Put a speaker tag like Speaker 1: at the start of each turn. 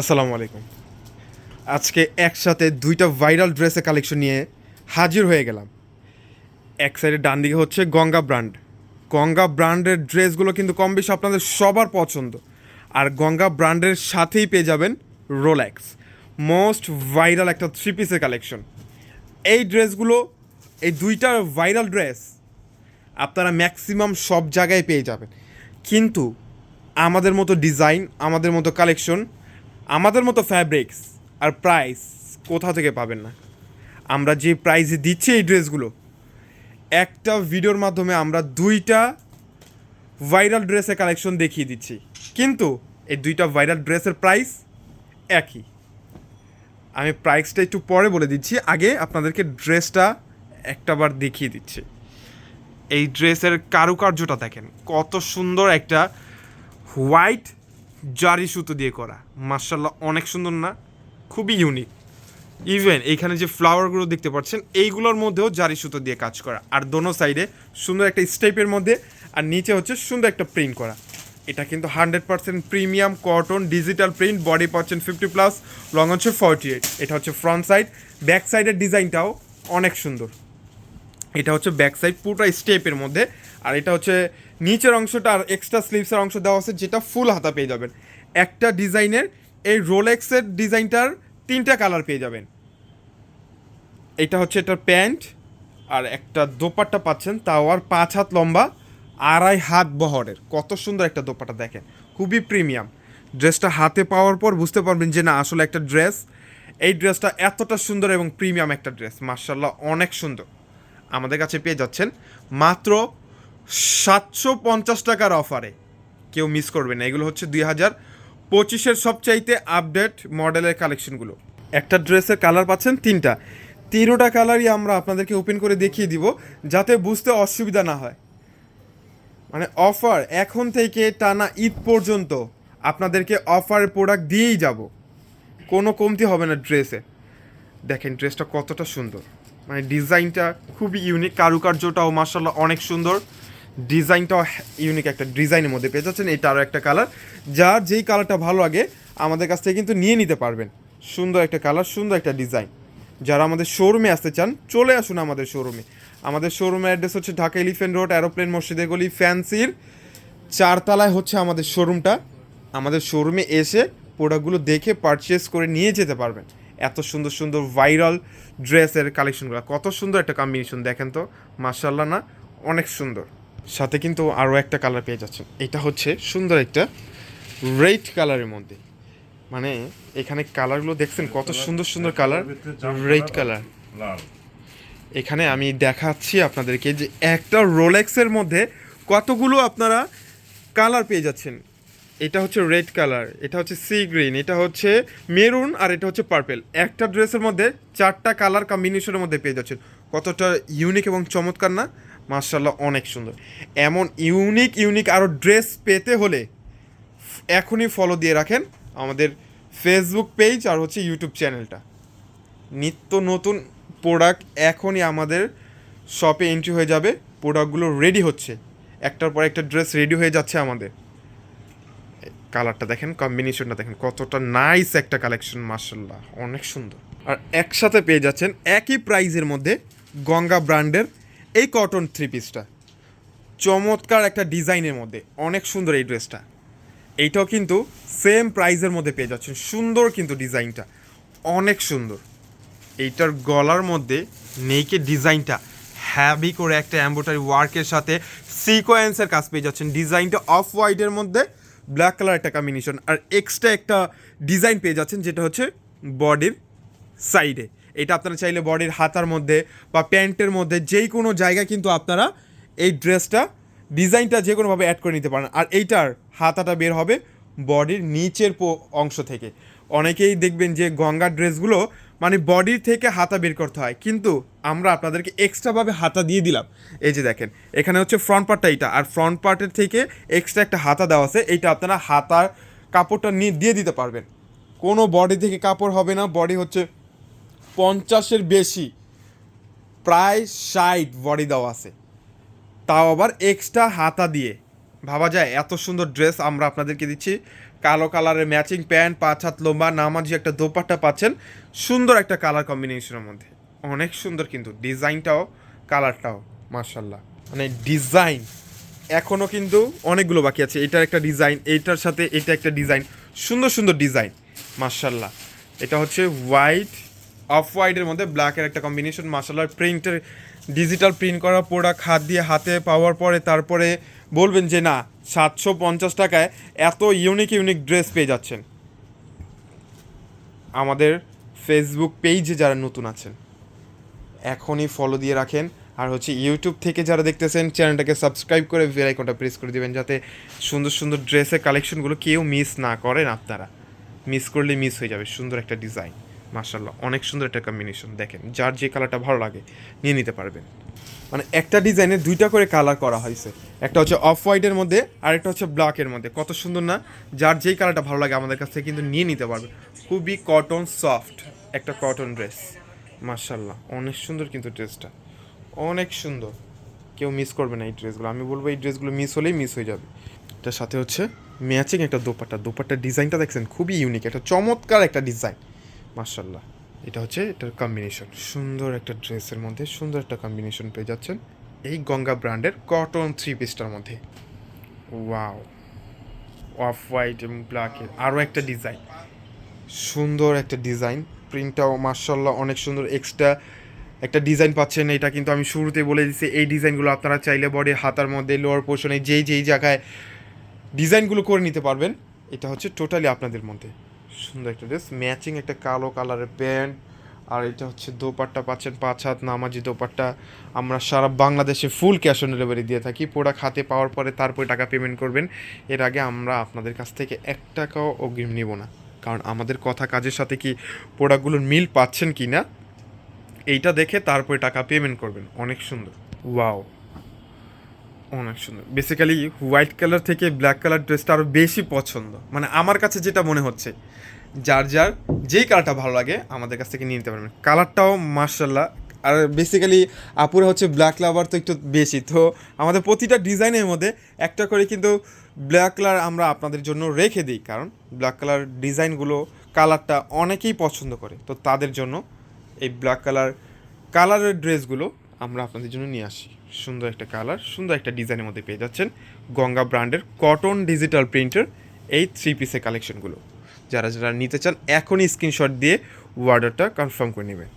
Speaker 1: আসসালামু আলাইকুম। আজকে একসাথে দুইটা ভাইরাল ড্রেসের কালেকশন নিয়ে হাজির হয়ে গেলাম। এক সাইডে ডান দিকে হচ্ছে গঙ্গা ব্র্যান্ড। গঙ্গা ব্র্যান্ডের ড্রেসগুলো কিন্তু কম বেশি আপনাদের সবার পছন্দ। আর গঙ্গা ব্র্যান্ডের সাথেই পেয়ে যাবেন রোল্যাক্স মোস্ট ভাইরাল একটা থ্রি পিসের কালেকশন। এই ড্রেসগুলো, এই দুইটা ভাইরাল ড্রেস আপনারা ম্যাক্সিমাম সব জায়গায় পেয়ে যাবেন। কিন্তু আমাদের মতো ডিজাইন আমাদের মতো কালেকশন আমাদের মতো ফ্যাব্রিক্স আর প্রাইস কোথা থেকে পাবেন না? আমরা যে প্রাইজে দিচ্ছি এই ড্রেসগুলো, একটা ভিডিওর মাধ্যমে আমরা দুইটা ভাইরাল ড্রেসের কালেকশন দেখিয়ে দিচ্ছি। কিন্তু এই দুইটা ভাইরাল ড্রেসের প্রাইস একই। আমি প্রাইসটা একটু পরে বলে দিচ্ছি, আগে আপনাদেরকে ড্রেসটা একটাবার দেখিয়ে দিচ্ছি। এই ড্রেসের কারুকার্যটা দেখেন, কত সুন্দর একটা হোয়াইট জারি সুতো দিয়ে করা। মার্শাল্লাহ অনেক সুন্দর না? খুবই ইউনিক ইভেন এইখানে যে ফ্লাওয়ারগুলো দেখতে পাচ্ছেন, এইগুলোর মধ্যেও জারি সুতো দিয়ে কাজ করা। আর দোনো সাইডে সুন্দর একটা স্টেপের মধ্যে, আর নিচে হচ্ছে সুন্দর একটা প্রিন্ট করা। এটা কিন্তু hundred percent premium cotton digital print body পাচ্ছেন ফিফটি প্লাস লং হচ্ছে ফর্টি এইট এটা হচ্ছে ফ্রন্ট সাইড ব্যাক সাইডের ডিজাইনটাও অনেক সুন্দর। এটা হচ্ছে ব্যাক সাইড পুরোটা স্টেপের মধ্যে, আর এটা হচ্ছে নিচের অংশটা আর এক্সট্রা স্লিভসের অংশ দেওয়া আছে যেটা ফুল হাতা পেয়ে যাবেন। একটা ডিজাইনের এই রোলেক্সের ডিজাইনটার তিনটা কালার পেয়ে যাবেন। এটা হচ্ছে এটার প্যান্ট, আর একটা দোপাট্টা পাচ্ছেন, তাও আর পাঁচ হাত লম্বা, আড়াই হাত বহরের। কত সুন্দর একটা দোপাট্টা দেখেন, খুবই প্রিমিয়াম ড্রেসটা হাতে পাওয়ার পর বুঝতে পারবেন যে না, আসলে একটা ড্রেস এই ড্রেসটা এতটা সুন্দর এবং প্রিমিয়াম একটা ড্রেস মার্শাল্লাহ অনেক সুন্দর। আমাদের কাছে পেয়ে যাচ্ছেন মাত্র সাতশো পঞ্চাশ টাকার অফারে। কেউ মিস করবে না। এগুলো হচ্ছে দুই হাজার পঁচিশের সবচাইতে আপডেট মডেলের কালেকশনগুলো একটা ড্রেসের কালার পাচ্ছেন তিনটা। তিনোটা কালারই আমরা আপনাদেরকে ওপেন করে দেখিয়ে দিব, যাতে বুঝতে অসুবিধা না হয়। মানে অফার এখন থেকে টানা ঈদ পর্যন্ত আপনাদেরকে অফারের প্রোডাক্ট দিয়েই যাব। কোনো কমতি হবে না ড্রেসে দেখেন ড্রেসটা কতটা সুন্দর। মানে ডিজাইনটা খুবই ইউনিক কারুকার্যটাও মার্শাল্লাহ অনেক সুন্দর। ডিজাইনটাও ইউনিক একটা ডিজাইনের মধ্যে পেয়ে যাচ্ছেন, এটা আরও একটা কালার যার যেই কালারটা ভালো লাগে, আমাদের কাছ থেকে কিন্তু নিয়ে নিতে পারবেন। সুন্দর একটা কালার সুন্দর একটা ডিজাইন যারা আমাদের শোরুমে আসতে চান, চলে আসুন আমাদের শোরুমে আমাদের শোরুমের অ্যাড্রেস হচ্ছে ঢাকা এলিফেন্ট রোড অ্যারোপ্লেন মসজিদে গলি ফ্যান্সির চারতলায় হচ্ছে আমাদের শোরুমটা আমাদের শোরুমে এসে প্রোডাক্টগুলো দেখে পারচেস করে নিয়ে যেতে পারবেন। এত সুন্দর সুন্দর ভাইরাল ড্রেসের কালেকশনগুলো। কত সুন্দর একটা কম্বিনেশন দেখেন তো। মার্শাল্লাহ না অনেক সুন্দর। সাথে কিন্তু আরও একটা কালার পেয়ে যাচ্ছেন। এটা হচ্ছে সুন্দর একটা রেড কালারের মধ্যে। মানে এখানে কালারগুলো দেখছেন কত সুন্দর সুন্দর কালার রেড কালার এখানে আমি দেখাচ্ছি আপনাদেরকে যে একটা রোলেক্সের মধ্যে কতগুলো আপনারা কালার পেয়ে যাচ্ছেন। এটা হচ্ছে রেড কালার এটা হচ্ছে সি গ্রিন এটা হচ্ছে মেরুন আর এটা হচ্ছে পার্পেল একটা ড্রেসের মধ্যে চারটা কালার কম্বিনেশনের মধ্যে পেয়ে যাচ্ছেন। কতটা ইউনিক এবং চমৎকার না? মার্শাল্লাহ অনেক সুন্দর। এমন ইউনিক ইউনিক আরও ড্রেস পেতে হলে এখনই ফলো দিয়ে রাখেন আমাদের ফেসবুক পেজ আর হচ্ছে ইউটিউব চ্যানেলটা নিত্য নতুন প্রোডাক্ট এখনই আমাদের শপে এন্ট্রি হয়ে যাবে। প্রোডাক্টগুলো রেডি হচ্ছে। একটার পর একটা ড্রেস রেডি হয়ে যাচ্ছে আমাদের। কালারটা দেখেন কম্বিনেশনটা দেখেন, কতটা নাইস একটা কালেকশন মার্শাল্লাহ অনেক সুন্দর। আর একসাথে পেয়ে যাচ্ছেন একই প্রাইজের মধ্যে গঙ্গা ব্র্যান্ডের এই কটন থ্রি পিসটা চমৎকার একটা ডিজাইনের মধ্যে, অনেক সুন্দর এই ড্রেসটা এইটাও কিন্তু সেম প্রাইজের মধ্যে পেয়ে যাচ্ছেন, সুন্দর কিন্তু ডিজাইনটা, অনেক সুন্দর। এইটার গলার মধ্যে নেইকে ডিজাইনটা হ্যাভি করে একটা অ্যাম্বোটারি ওয়ার্কের সাথে সিকোয়েন্সের কাজ পেয়ে যাচ্ছেন। ডিজাইনটা অফ হোয়াইটের মধ্যে ব্ল্যাক কালার একটা কম্বিনেশন আর এক্সট্রা একটা ডিজাইন পেয়ে যাচ্ছেন, যেটা হচ্ছে বডির সাইডে এটা আপনারা চাইলে বডির হাতার মধ্যে বা প্যান্টের মধ্যে যেই কোনো জায়গায় কিন্তু আপনারা এই ড্রেসটা ডিজাইনটা যে কোনোভাবে অ্যাড করে নিতে পারেন। আর এইটার হাতাটা বের হবে বডির নিচের অংশ থেকে। অনেকেই দেখবেন যে গঙ্গার ড্রেসগুলো মানে বডির থেকে হাতা বের করতে হয়। কিন্তু আমরা আপনাদেরকে এক্সট্রাভাবে হাতা দিয়ে দিলাম। এই যে দেখেন, এখানে হচ্ছে ফ্রন্ট পার্টটা এইটা। আর ফ্রন্ট পার্টের থেকে এক্সট্রা একটা হাতা দেওয়া আছে। এইটা আপনারা হাতার কাপড়টা নিয়ে দিয়ে দিতে পারবেন। কোনো বডি থেকে কাপড় হবে না। বডি হচ্ছে পঞ্চাশের বেশি। প্রায় ষাট বডি দেওয়া আছে। তাও আবার এক্সট্রা হাতা দিয়ে। ভাবা যায়, এত সুন্দর ড্রেস আমরা আপনাদেরকে দিচ্ছি। কালো কালারের ম্যাচিং প্যান্ট পাঁচ হাত লম্বা, নামাজি একটা দোপাট্টা পাচ্ছেন। সুন্দর একটা কালার কম্বিনেশনের মধ্যে। অনেক সুন্দর কিন্তু ডিজাইনটাও, কালারটাও মার্শাল্লাহ মানে ডিজাইন এখনও কিন্তু অনেকগুলো বাকি আছে। এটার একটা ডিজাইন এইটার সাথে এটা একটা ডিজাইন। সুন্দর সুন্দর ডিজাইন মার্শাল্লাহ এটা হচ্ছে হোয়াইট, অফ হোয়াইটের মধ্যে ব্ল্যাকের একটা কম্বিনেশন মার্শাল্লাহ প্রিন্টের, ডিজিটাল প্রিন্ট করা প্রোডাক্ট হাত দিয়ে হাতে পাওয়ার পরে তারপরে বলবেন যে, না সাতশো পঞ্চাশ টাকায় এত ইউনিক ইউনিক ড্রেস পেয়ে যাচ্ছেন। আমাদের ফেসবুক পেজে যারা নতুন আছেন, এখনই ফলো দিয়ে রাখেন। আর হচ্ছে ইউটিউব থেকে যারা দেখতেছেন চ্যানেলটাকে সাবস্ক্রাইব করে বেল আইকনটা প্রেস করে দিবেন যাতে সুন্দর সুন্দর ড্রেসের কালেকশনগুলো কেউ মিস না করেন আপনারা। মিস করলে মিস হয়ে যাবে, সুন্দর একটা ডিজাইন মার্শাল্লাহ অনেক সুন্দর একটা কম্বিনেশন দেখেন, যার যে কালারটা ভালো লাগে, নিয়ে নিতে পারবেন। মানে একটা ডিজাইনে দুইটা করে কালার করা হয়েছে। একটা হচ্ছে অফ হোয়াইটের মধ্যে, আর একটা হচ্ছে ব্ল্যাকের মধ্যে। কত সুন্দর না? যার যেই কালারটা ভালো লাগে আমাদের কাছ থেকে কিন্তু নিয়ে নিতে পারবে। খুবই কটন সফট একটা কটন ড্রেস মার্শাল্লাহ অনেক সুন্দর কিন্তু ড্রেসটা। অনেক সুন্দর। কেউ মিস করবে না এই ড্রেসগুলো। আমি বলব এই ড্রেসগুলো মিস হলেই মিস হয়ে যাবে। এটার সাথে হচ্ছে ম্যাচিং একটা দোপাট্টা। দোপাট্টার ডিজাইনটা দেখছেন? খুবই ইউনিক একটা চমৎকার একটা ডিজাইন। মার্শাল্লাহ এটা হচ্ছে, এটার কম্বিনেশন সুন্দর একটা ড্রেসের মধ্যে সুন্দর একটা কম্বিনেশন পেয়ে যাচ্ছেন এই গঙ্গা ব্র্যান্ডের কটন থ্রি পিসটার মধ্যে। ওয়াও অফ হোয়াইট এবং ব্ল্যাকের আরও একটা ডিজাইন সুন্দর একটা ডিজাইন প্রিন্টটাও মার্শাল্লাহ অনেক সুন্দর। এক্সট্রা একটা ডিজাইন পাচ্ছেন। এটা কিন্তু আমি শুরুতে বলে দিচ্ছি এই ডিজাইনগুলো আপনারা চাইলে বডি হাতার মধ্যে লোয়ার পোর্শনে যেই যেই জায়গায় ডিজাইনগুলো করে নিতে পারবেন, এটা হচ্ছে টোটালি আপনাদের মধ্যে। সুন্দর একটা ড্রেস ম্যাচিং একটা কালো কালারের প্যান্ট আর এটা হচ্ছে দোপাট্টা পাচ্ছেন পাঁচ হাত নামাজি দোপাট্টা। আমরা সারা বাংলাদেশে ফুল ক্যাশ অন ডেলিভারি দিয়ে থাকি। প্রোডাক্ট হাতে পাওয়ার পরে তারপরে টাকা পেমেন্ট করবেন। এর আগে আমরা আপনাদের কাছ থেকে এক টাকাও অগ্রিম নিব না। কারণ আমাদের কথা কাজের সাথে কি প্রোডাক্টগুলোর মিল পাচ্ছেন কি না এইটা দেখে তারপরে টাকা পেমেন্ট করবেন। অনেক সুন্দর। ওয়াও অনেক সুন্দর বেসিক্যালি হোয়াইট কালার থেকে ব্ল্যাক কালার ড্রেসটা আরও বেশি পছন্দ। মানে আমার কাছে যেটা মনে হচ্ছে, যার যার যেই কালারটা ভালো লাগে, আমাদের কাছ থেকে নিয়ে নিতে পারবেন। কালারটাও মার্শাল্লাহ আর বেসিক্যালি আপুরা হচ্ছে ব্ল্যাক লাভার তো একটু বেশি। তো আমাদের প্রতিটা ডিজাইনের মধ্যে একটা করে কিন্তু ব্ল্যাক কালার আমরা আপনাদের জন্য রেখে দিই। কারণ ব্ল্যাক কালার ডিজাইনগুলো কালারটা অনেকেই পছন্দ করে। তো তাদের জন্য এই ব্ল্যাক কালার কালারের ড্রেসগুলো আমরা আপনাদের জন্য নিয়ে আসি। সুন্দর একটা কালার সুন্দর একটা ডিজাইনের মধ্যে পেয়ে যাচ্ছেন গঙ্গা ব্র্যান্ডের কটন ডিজিটাল প্রিন্টার এই থ্রি পিসের কালেকশনগুলো যারা যারা নিতে চান, এখনই স্ক্রিনশট দিয়ে অর্ডারটা কনফার্ম করে নেবেন।